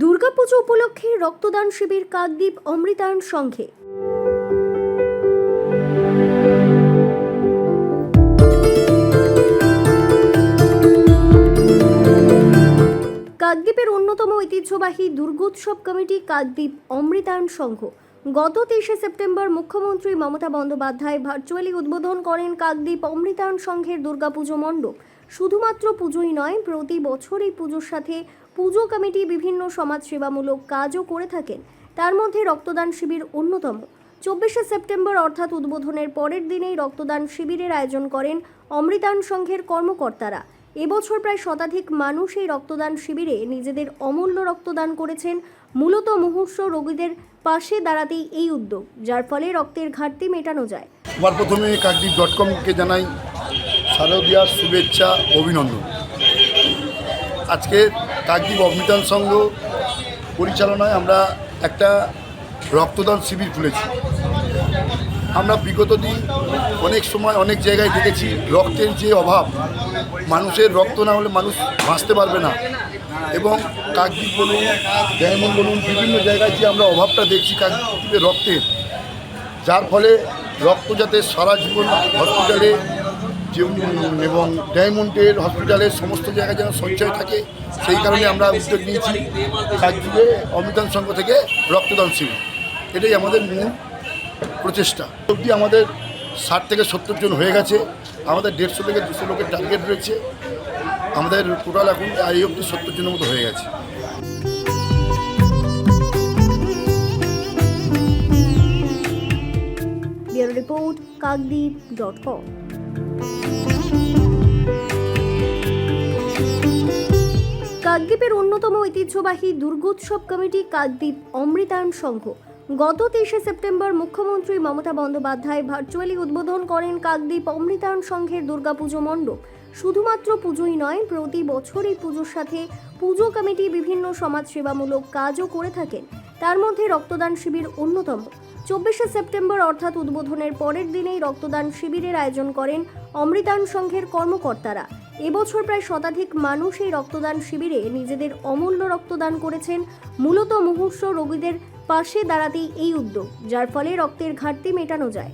দুর্গাপুজো উপলক্ষে রক্তদান শিবির কাকদ্বীপ অমৃতায়ন সংঘে। কাকদ্বীপের অন্যতম ঐতিহ্যবাহী দুর্গোৎসব কমিটি কাকদ্বীপ অমৃতায়ন সংঘ। গত তেইশে সেপ্টেম্বর মুখ্যমন্ত্রী মমতা বন্দ্যোপাধ্যায় ভার্চুয়ালি উদ্বোধন করেন কাকদ্বীপ অমৃতায়ন সংঘের দুর্গাপুজো মণ্ডপ। শুধুমাত্র পুজোই নয়, প্রতি বছর এই পুজোর সাথে পুজো কমিটি বিভিন্ন সমাজসেবামূলক কাজও করে থাকেন। তার মধ্যে রক্তদান শিবির অন্যতম। চব্বিশে সেপ্টেম্বর অর্থাৎ উদ্বোধনের পরের দিনেই রক্তদান শিবিরের আয়োজন করেন অমৃতান সংঘের কর্মকর্তারা। এবছর প্রায় শতাধিক মানুষ এই রক্তদান শিবিরে নিজেদের অমূল্য রক্তদান করেছেন। মূলত মুমূর্ষ রোগীদের পাশে দাঁড়াতেই এই উদ্যোগ, যার ফলে রক্তের ঘাটতি মেটানো যায়। প্রথমে কাকদ্বীপ ডট কমকে জানাই। শারদীয়ার শুভেচ্ছা, অভিনন্দন। আজকে কাকদ্বীপ অমৃতান সংঘ পরিচালনায় আমরা একটা রক্তদান শিবির খুলেছি। আমরা বিগত দিন অনেক সময় অনেক জায়গায় দেখেছি রক্তের যে অভাব, মানুষের রক্ত না হলে মানুষ বাঁচতে পারবে না এবং কাকদ্বীপ বলুন ডায়মন্ড বলুন, বিভিন্ন জায়গায় যে আমরা অভাবটা দেখছি কাকদ্বীপের রক্তের, যার ফলে রক্ত যাতে সারা জীবন হসপিটালে এবং ডায়মন্ডের হসপিটালের সমস্ত জায়গায় যেন সঞ্চয় থাকে, সেই কারণে আমরা উদ্যোগ নিয়েছি। কাকদ্বীপে অমৃতান সংঘ থেকে রক্তদান শিবির। এটাই আমাদের মূল প্রচেষ্টা। অবধি আমাদের ষাট থেকে সত্তর জন হয়ে গেছে। আমাদের দেড়শো থেকে দুশো লোকের টার্গেট রয়েছে। আমাদের টোটাল এখন এই অবধি সত্তর জনের মতো হয়ে গেছে। Report, Kakdwip dot com. কাকদ্বীপের অন্যতম ঐতিহ্যবাহী দুর্গোৎসব কমিটি কাকদ্বীপ অমৃতায়ন সংঘ। গত তেইশে সেপ্টেম্বর মুখ্যমন্ত্রী মমতা বন্দ্যোপাধ্যায় ভার্চুয়ালি উদ্বোধন করেন কাকদ্বীপ অমৃতায়ন সংঘের দুর্গাপুজো মণ্ডপ। শুধুমাত্র পুজোই নয়, প্রতি বছর এই পুজোর সাথে পুজো কমিটি বিভিন্ন সমাজসেবামূলক কাজও করে থাকেন। তার মধ্যে রক্তদান শিবির অন্যতম। চব্বিশে সেপ্টেম্বর অর্থাৎ উদ্বোধনের পরের দিনেই রক্তদান শিবিরের আয়োজন করেন অমৃতান সংঘের কর্মকর্তারা। এবছর প্রায় শতাধিক মানুষ এই রক্তদান শিবিরে নিজেদের অমূল্য রক্তদান করেছেন। মূলত মুহূর্ষ রোগীদের পাশে দাঁড়াতেই এই উদ্যোগ, যার ফলে রক্তের ঘাটতি মেটানো যায়।